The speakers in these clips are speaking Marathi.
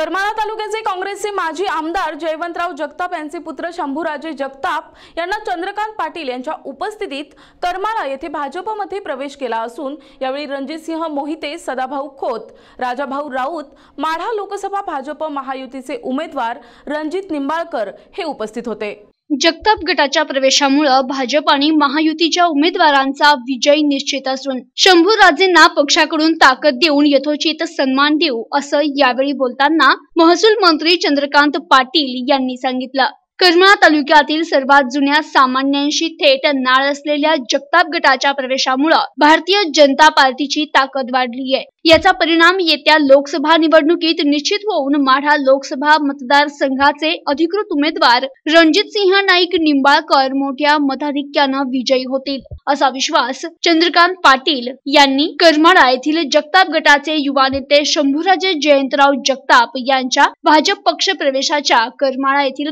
करमाळा तालुक्याचे काँग्रेसचे माजी आमदार जयवंतराव जगताप यांचे पुत्र शंभूराजे जगताप यांना चंद्रकांत पाटील यांच्या उपस्थितीत करमाळा येथे भाजपमध्ये प्रवेश केला असून यावेळी रणजितसिंह मोहिते सदाभाऊ खोत राजाभाऊ राऊत माढा लोकसभा भाजप महायुतीचे उमेदवार रणजित निंबाळकर हे उपस्थित होते. जगताप गटाच्या प्रवेशामुळे भाजप आणि महायुतीच्या उमेदवारांचा विजय निश्चित असून शंभूराजेंना पक्षाकडून ताकद देऊन यथोचित सन्मान देऊ असं यावेळी बोलताना महसूल मंत्री चंद्रकांत पाटील यांनी सांगितलं. करमाळा तालुक्यातील सर्वात जुन्या सामान्यांशी थेट नाळ असलेल्या जगताप गटाच्या प्रवेशामुळे भारतीय जनता पार्टीची ताकद वाढली आहे याचा परिणाम येत्या लोकसभा निवडणुकीत निश्चित होऊन माढा लोकसभा मतदारसंघाचे अधिकृत उमेदवार रणजित सिंह नाईक निंबाळकर मोठ्या मताधिक्यानं विजयी होतील असा विश्वास चंद्रकांत पाटील यांनी करमाळा येथील जगताप गटाचे युवा नेते शंभूराजे जयंतराव जगताप यांच्या भाजप पक्ष प्रवेशाच्या करमाळा येथील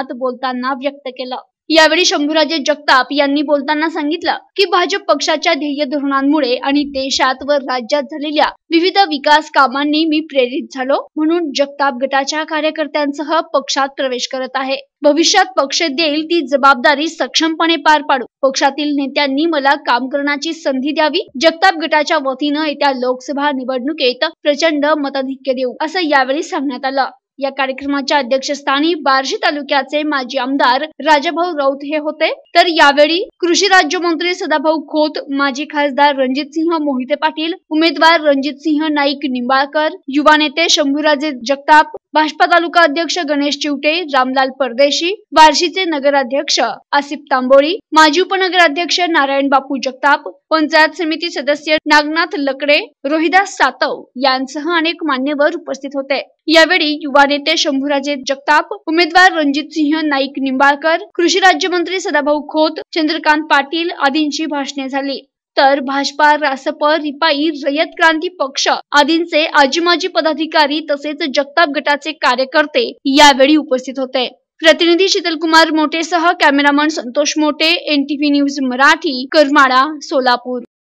कार्यक्रमात बोलताना व्यक्त केलं. यावेळी शंभूराजे जगताप यांनी बोलताना सांगितलं की भाजप पक्षाच्या ध्येय धोरणांमुळे आणि देशात व राज्यात झालेल्या विविध विकास कामांनी मी प्रेरित झालो. म्हणून जगताप गटाच्या कार्यकर्त्यांसह पक्षात प्रवेश करत आहे. भविष्यात पक्ष देईल ती जबाबदारी सक्षमपणे पार पाडू. पक्षातील नेत्यांनी मला काम करण्याची संधी द्यावी. जगताप गटाच्या वतीनं येत्या लोकसभा निवडणुकीत प्रचंड मताधिक्य देऊ असं यावेळी सांगण्यात आलं. या कार्यक्रमाच्या अध्यक्षस्थानी बार्शी तालुक्याचे माजी आमदार राजाभाऊ राऊत हे होते. तर यावेळी कृषी राज्यमंत्री सदाभाऊ खोत माजी खासदार रणजितसिंह मोहिते पाटील उमेदवार रणजितसिंह नाईक निंबाळकर युवा नेते शंभूराजे जगताप भाजपा तालुका अध्यक्ष गणेश चिवटे रामलाल परदेशी बार्शीचे नगराध्यक्ष आसिफ तांबोळी माजी उपनगराध्यक्ष नारायण बापू जगताप पंचायत समिती सदस्य नागनाथ लकडे रोहिदास सातव यांसह अनेक मान्यवर उपस्थित होते. यावेळी युवा नेते शंभूराजे जगताप उमेदवार रणजित सिंह नाईक निंबाळकर कृषी राज्यमंत्री सदाभाऊ खोत चंद्रकांत पाटील आदींची भाषणे झाली. तर भाजपा रासप रिपाई रयत क्रांती पक्ष आदींचे आजी माजी पदाधिकारी तसेच जगताप गटाचे कार्यकर्ते यावेळी उपस्थित होते. प्रतिनिधी Sheetalkumar मोटेसह cameraman Santosh Mote N T V news Marathi Karmala Solapur.